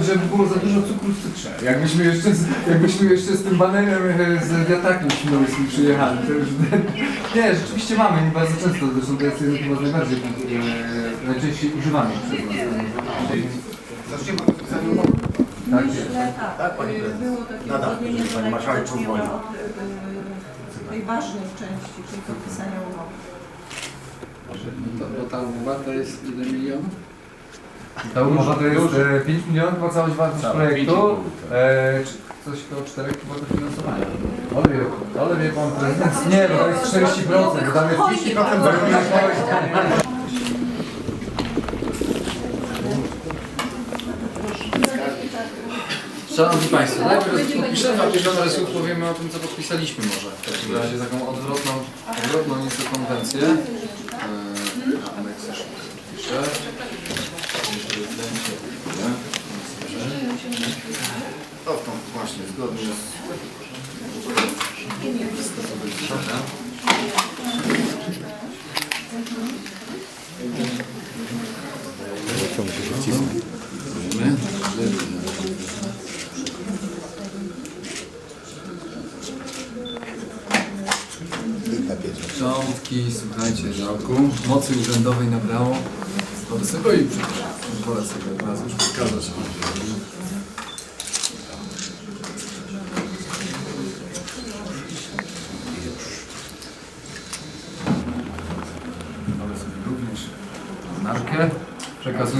żeby było za dużo cukru w cukrze. Jakbyśmy jeszcze z, jakbyśmy jeszcze z tym banerem e, z wiatrakiem świnoujskim przyjechali, to już... Nie, rzeczywiście mamy, nie bardzo często, zresztą to jest jeden chyba z najbardziej, e, najczęściej używanych przez nas. Zaczniemy od podpisania umowy. Tak. Myślę tak. Tak, pani y, prezes. Było takie Nadal, uzgodnienie, że pani marszałek najpierw zaczniemy od y, tej ważnej części, czyli podpisania umowy. Bo ta umowa to jest ile milionów? Ta umowa to jest e, 5 milionów chyba całość wartość Całe, projektu. 5,5, E, czy- coś koło 4 chyba dofinansowania. Ale wie, ale wie pan prezydent, nie, bo to jest 40%, bo tam jest 30% zarobienia Szanowni Państwo, najpierw podpiszemy, a później słów powiemy o tym, co podpisaliśmy może. W takim razie taką odwrotną, odwrotną nieco konwencję. Eee, Aneks jeszcze podpiszę. Prezydencie, nie? To w tą właśnie, zgodnie z... Dobra. Dziękujemy. Szczątki, słuchajcie, żałku, mocy urzędowej nabrało. Pozwolę sobie od razu już pokazać. Pozwolę sobie również markę.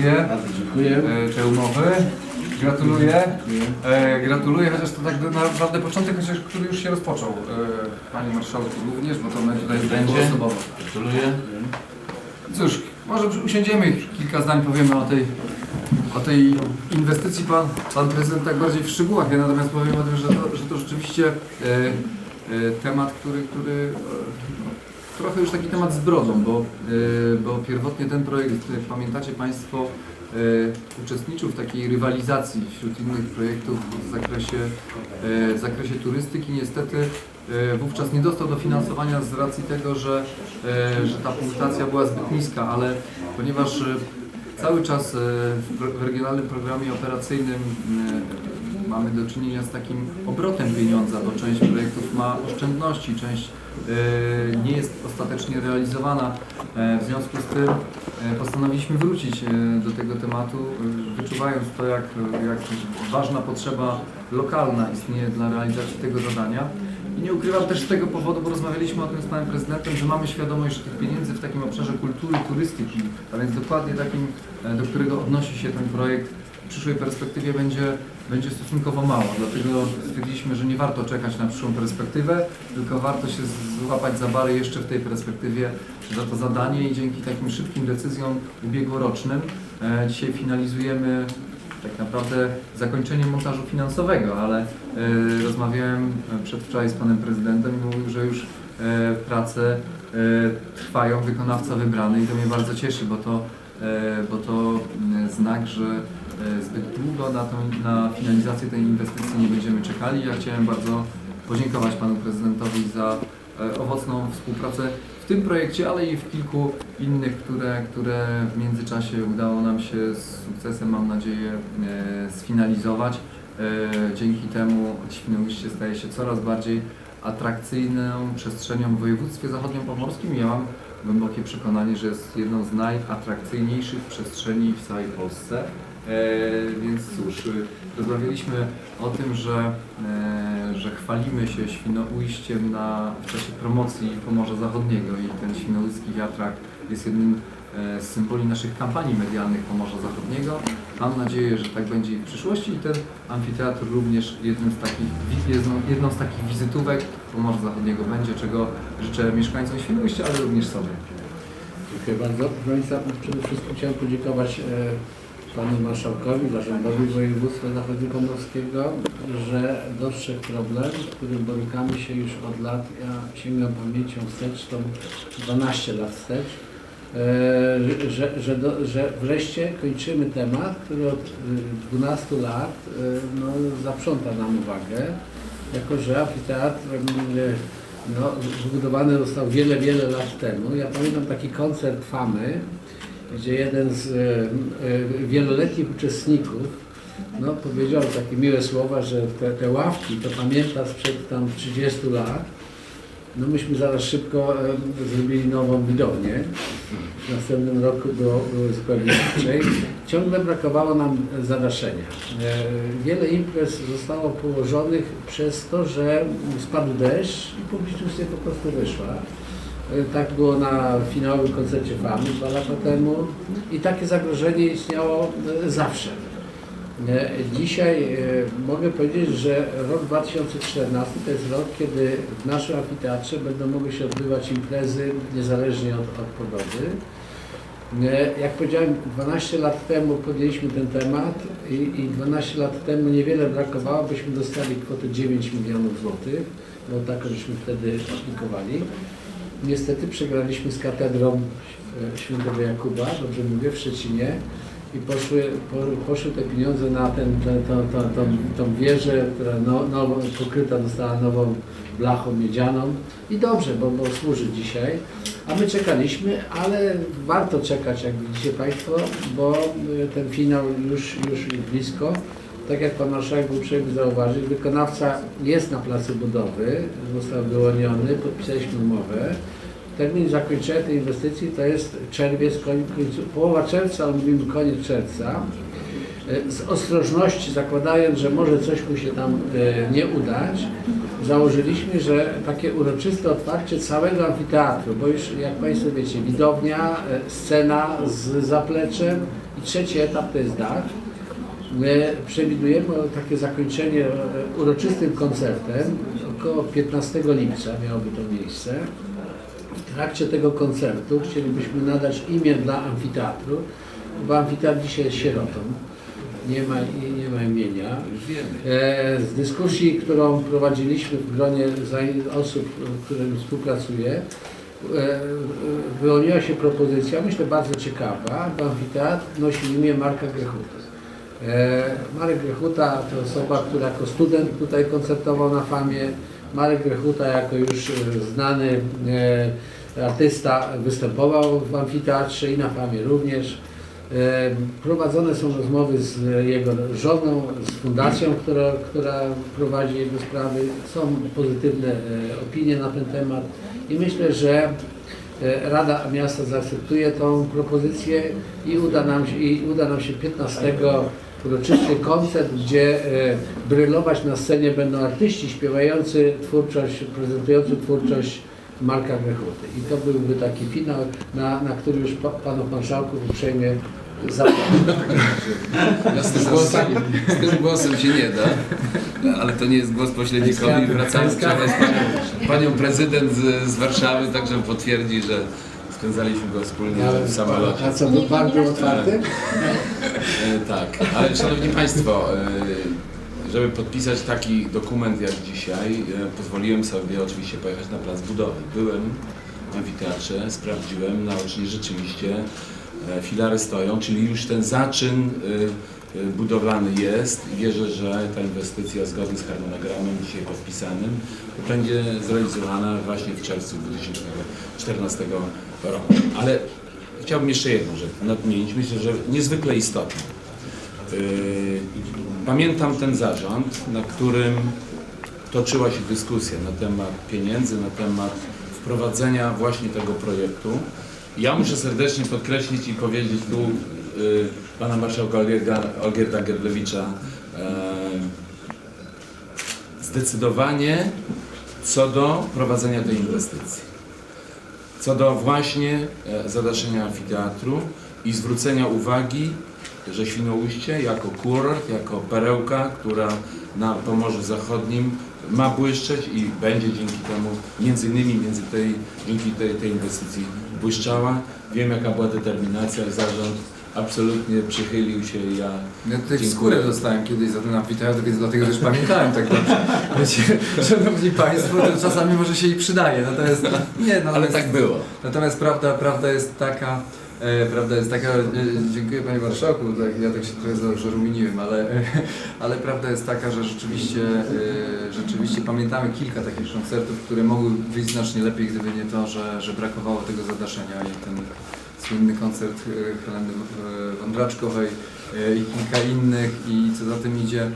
Przekazuję Dziękuję. e, te umowy. Gratuluję. E, gratuluję, chociaż to tak naprawdę początek, chociaż który już się rozpoczął. E, Panie Marszałku również, bo to my tutaj będzie. osobowo. Gratuluję. Cóż, może usiądziemy kilka zdań powiemy o tej, o tej inwestycji. Pan, pan prezydent tak bardziej w szczegółach, ja natomiast powiem o tym, że to, że to rzeczywiście e, e, temat, który, który e, trochę już taki temat z brodą, bo, e, bo pierwotnie ten projekt, pamiętacie Państwo, e, uczestniczył w takiej rywalizacji wśród innych projektów w zakresie, e, w zakresie turystyki. Niestety wówczas nie dostał dofinansowania z racji tego, że, że ta punktacja była zbyt niska, ale ponieważ cały czas w regionalnym programie operacyjnym mamy do czynienia z takim obrotem pieniądza, bo część projektów ma oszczędności, część nie jest ostatecznie realizowana. E, W związku z tym e, postanowiliśmy wrócić e, do tego tematu, wyczuwając to, jak, jak ważna potrzeba lokalna istnieje dla realizacji tego zadania. I nie ukrywam też z tego powodu, bo rozmawialiśmy o tym z panem prezydentem, że mamy świadomość, że tych pieniędzy w takim obszarze kultury, turystyki, a więc dokładnie takim, do którego odnosi się ten projekt, w przyszłej perspektywie będzie, będzie stosunkowo mało. Dlatego stwierdziliśmy, że nie warto czekać na przyszłą perspektywę, tylko warto się złapać za bary jeszcze w tej perspektywie za to zadanie i dzięki takim szybkim decyzjom ubiegłorocznym e, dzisiaj finalizujemy tak naprawdę zakończenie montażu finansowego, ale e, rozmawiałem e, przedwczoraj z panem prezydentem i mówił, że już prace trwają, wykonawca wybrany i to mnie bardzo cieszy, bo to, bo to znak, że zbyt długo na, tą, na finalizację tej inwestycji nie będziemy czekali. Ja chciałem bardzo podziękować panu prezydentowi za e, owocną współpracę w tym projekcie, ale i w kilku innych, które, które w międzyczasie udało nam się z sukcesem, mam nadzieję, e, sfinalizować. E, Dzięki temu Świnoujście staje się coraz bardziej atrakcyjną przestrzenią w województwie zachodniopomorskim. Ja mam głębokie przekonanie, że jest jedną z najatrakcyjniejszych przestrzeni w całej Polsce. E, więc cóż, y, rozmawialiśmy o tym, że, e, że chwalimy się Świnoujściem na, w czasie promocji Pomorza Zachodniego i ten świnoujski wiatrak jest jednym e, z symboli naszych kampanii medialnych Pomorza Zachodniego. Mam nadzieję, że tak będzie i w przyszłości i ten amfiteatr również jednym z takich, jedną, z takich wizytówek Pomorza Zachodniego będzie, czego życzę mieszkańcom Świnoujścia, ale również sobie. Dziękuję bardzo. Proszę Państwa, przede wszystkim chciałem podziękować Panu Marszałkowi, Zarządowi Województwa Zachodniopomorskiego, że dostrzegł problem, z którym borykamy się już od lat. Ja sięgam pamięcią wstecz, to 12 lat wstecz. E, że, że, do, że wreszcie kończymy temat, który od e, 12 lat e, no, zaprząta nam uwagę, jako że amfiteatr e, no, zbudowany został wiele, wiele lat temu. Ja pamiętam taki koncert Famy, gdzie jeden z e, e, wieloletnich uczestników no, powiedział takie miłe słowa, że te, te ławki to pamięta sprzed tam 30 lat. No myśmy zaraz szybko e, zrobili nową widownię. W następnym roku było, było zupełnie inaczej. Ciągle brakowało nam zadaszenia. Wiele imprez zostało położonych przez to, że spadł deszcz i publiczność sobie po prostu wyszła. E, Tak było na finałowym koncercie Famy dwa lata temu i takie zagrożenie istniało e, zawsze. E, Dzisiaj mogę powiedzieć, że rok 2014 to jest rok, kiedy w naszym amfiteatrze będą mogły się odbywać imprezy niezależnie od, od pogody. Jak powiedziałem, 12 lat temu podjęliśmy ten temat i, i 12 lat temu niewiele brakowało, byśmy dostali kwotę 9 milionów złotych, bo tak żeśmy wtedy aplikowali. Niestety przegraliśmy z katedrą e, świętego Jakuba, dobrze mówię, w Szczecinie i poszły, po, poszły te pieniądze na ten, tę tą, tą, tą, wieżę, która no, pokryta została nową blachą miedzianą i dobrze, bo, bo służy dzisiaj. A my czekaliśmy, ale warto czekać, jak widzicie Państwo, bo y, ten finał już, już blisko. Tak jak Pan Marszałek był uprzejmy zauważyć, wykonawca jest na placu budowy, został wyłoniony, podpisaliśmy umowę. Termin zakończenia tej inwestycji to jest czerwiec, koń, połowa czerwca, mówimy koniec czerwca. E, Z ostrożności, zakładając, że może coś mu się tam e, nie udać, założyliśmy, że takie uroczyste otwarcie całego amfiteatru, bo już jak Państwo wiecie, widownia, e, scena z zapleczem i trzeci etap to jest dach. My przewidujemy takie zakończenie e, uroczystym koncertem. Około 15 lipca miałoby to miejsce. W trakcie tego koncertu chcielibyśmy nadać imię dla amfiteatru, bo amfiteatr dzisiaj jest sierotą. Nie ma, nie ma imienia. E, Z dyskusji, którą prowadziliśmy w gronie osób, z którymi współpracuję, e, wyłoniła się propozycja, myślę bardzo ciekawa, bo amfiteatr nosi imię Marka Grechuta. E, Marek Grechuta to osoba, która jako student tutaj koncertował na FAMie. Marek Grechuta jako już e, znany e, artysta występował w amfiteatrze i na FAMie również. Prowadzone są rozmowy z jego żoną, z fundacją, która, która prowadzi jego sprawy. Są pozytywne opinie na ten temat i myślę, że Rada Miasta zaakceptuje tą propozycję i uda nam się, i uda nam się 15 uroczysty koncert, gdzie e, brylować na scenie będą artyści śpiewający twórczość, prezentujący twórczość Marka Grechuty. I to byłby taki finał, na, na który już pa, panów marszałków uprzejmie. No z, tym głosem, z tym głosem się nie da, ale to nie jest głos pośrednikowy. Wracamy wczoraj z panią, panią prezydent z, z Warszawy, także potwierdzi, że spędzaliśmy go wspólnie w samolocie. A co, był otwarty? E, tak, ale szanowni państwo, e, żeby podpisać taki dokument jak dzisiaj, e, pozwoliłem sobie oczywiście pojechać na plac budowy. Byłem w amfiteatrze, sprawdziłem, naocznie rzeczywiście filary stoją, czyli już ten zaczyn budowlany jest i wierzę, że ta inwestycja zgodnie z harmonogramem dzisiaj podpisanym będzie zrealizowana właśnie w czerwcu 2014 roku. Ale chciałbym jeszcze jedną rzecz nadmienić, myślę, że niezwykle istotną. Yy, Pamiętam ten zarząd, na którym toczyła się dyskusja na temat pieniędzy, na temat wprowadzenia właśnie tego projektu. Ja muszę serdecznie podkreślić i powiedzieć tu yy, pana marszałka Olgierda, Olgierda yy, zdecydowanie co do prowadzenia tej inwestycji. Co do właśnie e, zadaszenia amfiteatru i zwrócenia uwagi, że Świnoujście jako kurort, jako perełka, która na Pomorzu Zachodnim ma błyszczeć i będzie dzięki temu, między innymi między tej, dzięki tej, tej inwestycji błyszczała. Wiem jaka była determinacja, zarząd absolutnie przychylił się i ja Ja tutaj w skórę dostałem kiedyś za ten amfiteatr, więc dlatego też pamiętałem tak dobrze. Wiecie, szanowni Państwo, to czasami może się i przydaje, natomiast nie, ale natomiast, tak było. natomiast prawda, prawda jest taka, e, prawda jest taka, e, dziękuję Panie Marszałku, tak, ja tak się trochę zarumieniłem, ale, e, ale prawda jest taka, że rzeczywiście, e, rzeczywiście pamiętamy kilka takich koncertów, które mogły wyjść znacznie lepiej, gdyby nie to, że, że brakowało tego zadaszenia i ten słynny koncert e, Heleny e, Wądraczkowej e, i kilka innych i co za tym idzie.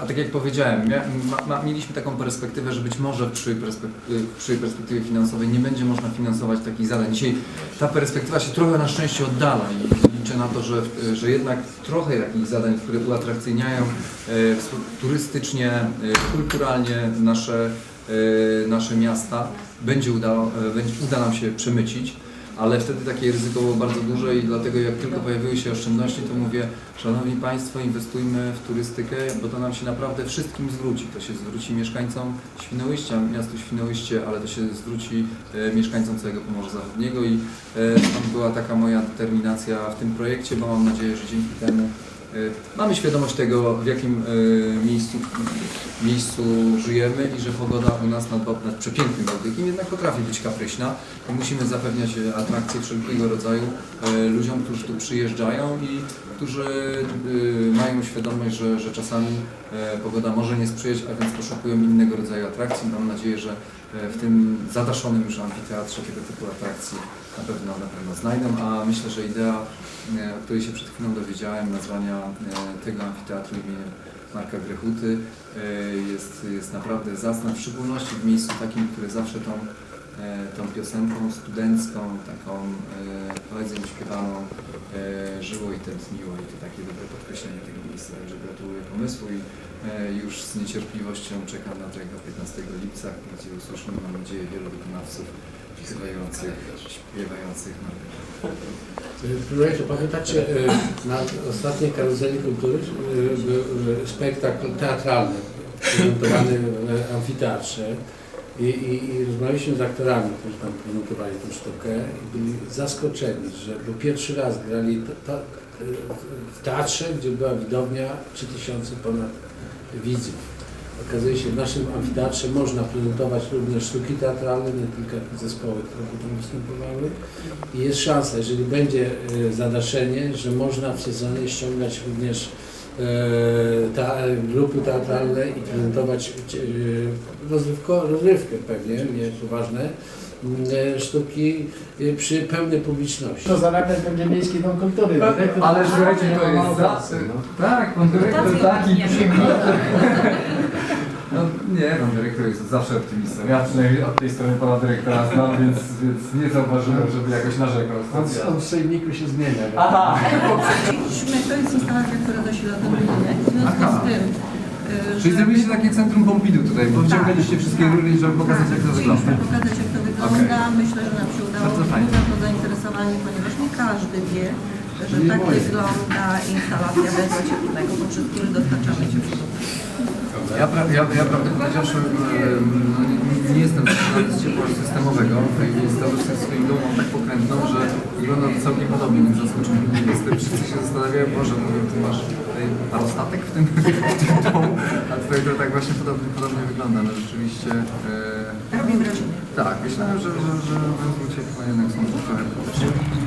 A tak jak powiedziałem, mieliśmy taką perspektywę, że być może przy, perspek- przy perspektywie finansowej nie będzie można finansować takich zadań. Dzisiaj ta perspektywa się trochę na szczęście oddala i liczę na to, że, że jednak trochę takich zadań, które uatrakcyjniają turystycznie, kulturalnie nasze, nasze miasta, będzie uda, uda nam się przemycić. Ale wtedy takie ryzyko było bardzo duże i dlatego jak tylko pojawiły się oszczędności, to mówię, Szanowni Państwo, inwestujmy w turystykę, bo to nam się naprawdę wszystkim zwróci. To się zwróci mieszkańcom Świnoujścia, miastu Świnoujście, ale to się zwróci e, mieszkańcom całego Pomorza Zachodniego i e, stąd była taka moja determinacja w tym projekcie, bo mam nadzieję, że dzięki temu e, mamy świadomość tego, w jakim e, miejscu, miejscu żyjemy i że pogoda u nas nad, nad przepięknym Bałtykiem jednak potrafi być kapryśna musimy zapewniać e, atrakcje wszelkiego rodzaju e, ludziom, którzy tu przyjeżdżają i którzy mają świadomość, że, że czasami e, pogoda może nie sprzyjać, a więc poszukują innego rodzaju atrakcji. Mam nadzieję, że e, w tym zadaszonym już amfiteatrze tego typu atrakcji na pewno, na pewno znajdą, a myślę, że idea, e, o której się przed chwilą dowiedziałem, nazwania e, tego amfiteatru imieniem Marka Grechuty e, jest, jest naprawdę zacna, w szczególności w miejscu takim, które zawsze tą tą piosenką studencką, taką poezją śpiewaną żyło i tętniło i to takie dobre podkreślenie tego miejsca. Także gratuluję pomysłu i już z niecierpliwością czekam na tego 15 lipca, gdzie usłyszymy, mam nadzieję, wielu wykonawców śpiewających, śpiewających Marka. Projektu, pamiętacie, e, na ostatniej karuzeli kultury e, był e, spektakl teatralny prezentowany w amfiteatrze i, i, i rozmawialiśmy z aktorami, którzy tam prezentowali tę sztukę i byli zaskoczeni, że bo pierwszy raz grali ta, ta, w teatrze, gdzie była widownia 3000 ponad widzów. Okazuje się, w naszym amfiteatrze można prezentować również sztuki teatralne, nie tylko zespoły, które tam występowały. I jest szansa, jeżeli będzie e, zadaszenie, że można w sezonie ściągać również e, ta, grupy teatralne i prezentować e, rozrywko, rozrywkę pewnie, nie poważne, e, sztuki e, przy pełnej publiczności. To zarabiać będzie Miejski Dom Kultury. Dyrektor- Ale słuchajcie, to jest no. Tak, pan dyrektor taki... ładnie. Nie, pan dyrektor jest zawsze optymistą. Ja przynajmniej od tej strony pana dyrektora znam, więc, więc nie zauważyłem, żeby jakoś narzekał. On, on w sejmiku się zmienia. Aha! Chcieliśmy, to jest instalacja, która zasila ten budynek, w związku z tym, y, Czyli zrobiliście takie centrum Pompidou tutaj, bo wyciągnęliście wszystkie rury, żeby pokazać jak to wygląda. Pokazać jak to wygląda. Myślę, że nam się udało Bardzo fajnie. to zainteresowanie, ponieważ nie każdy wie, że Nie tak boję. wygląda instalacja węgla cieplnego, poprzez który dostarczamy ciepło. Ja, pra, ja, ja prawdę powiedziawszy, no, nie, nie jestem z ciepła systemowego i w swoim domu mam tak pokrętną, że wygląda to całkiem podobnie, więc zaskoczony nie jestem. Wszyscy się zastanawiają, Boże, mówią, ty masz parostatek w tym, w tym domu, a tutaj to tak właśnie podobnie, podobnie wygląda, no rzeczywiście. E, wrażenie. tak, myślałem, że, że, że węzły ciepła jednak są trochę.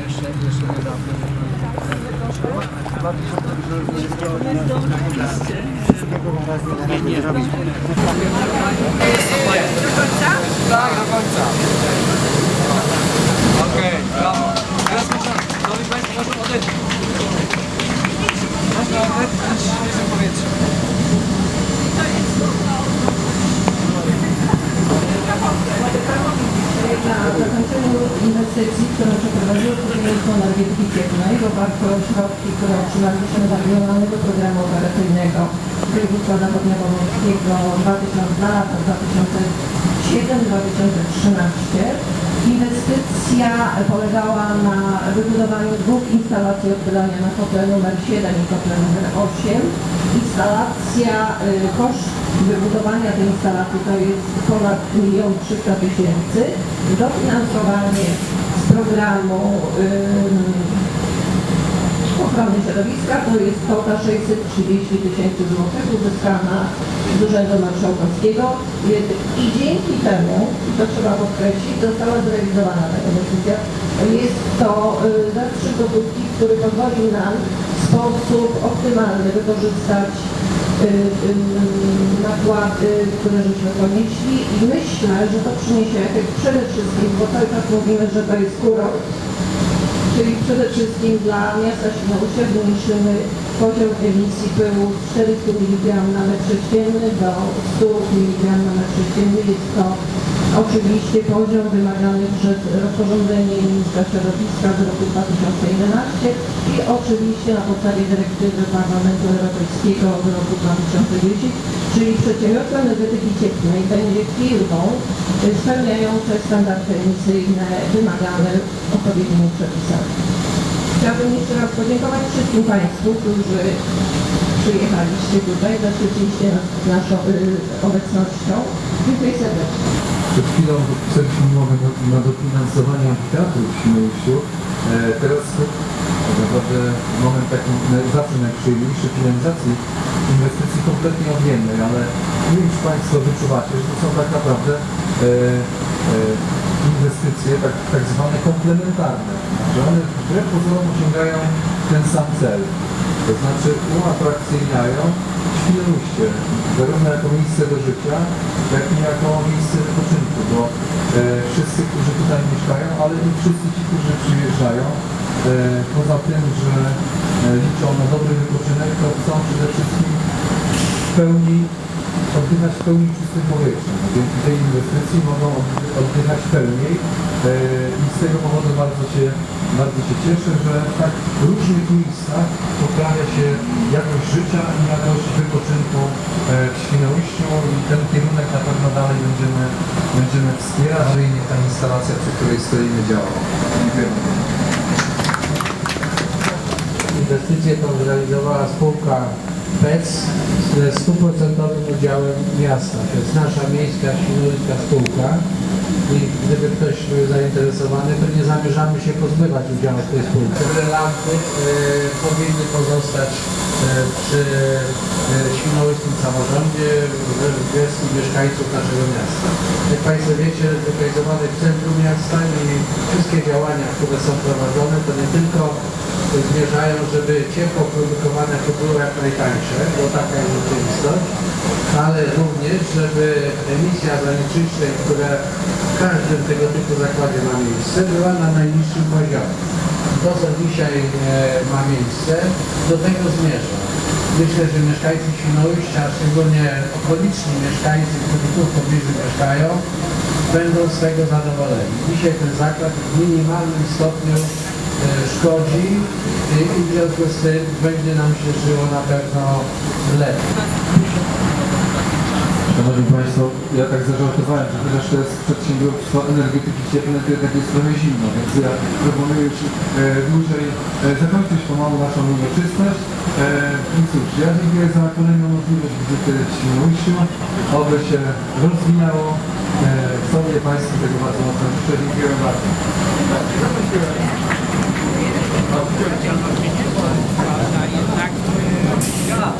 Jeszcze, jeszcze niedawno. Tak, do końca. Okej, brawo. Teraz można, szanowni Państwo, można odetchnąć. Można odetchnąć świeże powietrze. na zakończeniu inwestycji, którą przeprowadziło Ministerstwo Energetyki Cieplnej w oparciu o które otrzymaliśmy z Regionalnego Programu Operacyjnego Województwa Zachodniopomorskiego 2000 na lata 2007-2013. Inwestycja polegała na wybudowaniu dwóch instalacji odpylania na kotle numer 7 i kotle numer 8. Instalacja, y, koszt wybudowania tej instalacji to jest ponad 1 300 tysięcy. Dofinansowanie z programu ochrony środowiska. To jest kwota 630 tysięcy złotych uzyskana z Urzędu Marszałkowskiego. I dzięki temu, i to trzeba podkreślić, została zrealizowana ta inwestycja. Jest to y, zastrzyk gotówki, który pozwoli nam w sposób optymalny wykorzystać y, y, nakłady, które żeśmy ponieśli. I myślę, że to przyniesie efekt przede wszystkim, bo cały czas mówimy, że to jest kurort, Czyli przede wszystkim dla miasta Świnoujścia zmniejszymy poziom emisji pyłu z 400 mg na metr sześcienny do 100 mg na metr sześcienny. Jest to oczywiście poziom wymagany przez rozporządzenie ministra środowiska z roku 2011 i oczywiście na podstawie dyrektywy Parlamentu Europejskiego z roku 2010, czyli przedsiębiorstwo energetyki cieplnej będzie firmą y, spełniającą standardy emisyjne wymagane odpowiednimi przepisami. Chciałabym jeszcze raz podziękować wszystkim Państwu, którzy przyjechaliście tutaj, zaszczyciliście nas naszą y, obecnością. Dziękuję serdecznie. Przed chwilą podpisaliśmy umowę na, na dofinansowanie amfiteatru w Świnoujściu. E, teraz naprawdę moment taki na- zawsze najprzyjemniejszy finalizacji inwestycji kompletnie odmiennej, ale nie wiem, czy Państwo wyczuwacie, że to są tak naprawdę e, e, inwestycje tak, tak zwane komplementarne, że one wbrew pozorom osiągają ten sam cel. To znaczy uatrakcyjniają Świnoujście, zarówno jako miejsce do życia, jak i jako miejsce wypoczynku, bo e, wszyscy, którzy tutaj mieszkają, ale i wszyscy ci, którzy przyjeżdżają, poza tym, że e, liczą na dobry wypoczynek, to chcą przede wszystkim w pełni oddychać w pełni czystym powietrzem. Dzięki tej inwestycji mogą oddy- oddychać pełniej e, i z tego powodu bardzo się, bardzo się cieszę, że w tak różnych miejscach poprawia się jakość życia i jakość wypoczynku e, w Świnoujściu i ten kierunek na pewno dalej będziemy, będziemy wspierać i niech ta instalacja, przy której stoimy działa. Dziękuję. Inwestycję tą zrealizowała spółka PEC ze stuprocentowym udziałem miasta. To jest nasza miejska świnoujska spółka i gdyby ktoś był zainteresowany, to nie zamierzamy się pozbywać udziału w tej spółce. Te lampy e, powinny pozostać e, przy e, świnoujskim samorządzie w gestii mieszkańców naszego miasta. Jak Państwo wiecie, zlokalizowane w centrum miasta i wszystkie działania, które są prowadzone, to nie tylko zmierzają, żeby ciepło produkowane to było jak najtańsze, bo taka jest rzeczywistość, ale również, żeby emisja zanieczyszczeń, które w każdym tego typu zakładzie ma miejsce, była na najniższym poziomie. To, co dzisiaj e, ma miejsce, do tego zmierza. Myślę, że mieszkańcy Świnoujścia, szczególnie okoliczni mieszkańcy, którzy tu w pobliżu mieszkają, będą z tego zadowoleni. Dzisiaj ten zakład w minimalnym stopniu szkodzi i w związku z tym będzie nam się żyło na pewno lepiej. Szanowni Państwo, ja tak zażartowałem, że chociaż to jest przedsiębiorstwo energetyki cieplnej, to jednak jest trochę zimno, więc ja proponuję już e, dłużej e, zakończyć pomału naszą uroczystość. E, I cóż, ja dziękuję za kolejną możliwość wizyty Świnoujściu. Oby się rozwijało. E, sobie Państwu tego bardzo mocno. Dziękuję bardzo. Ja,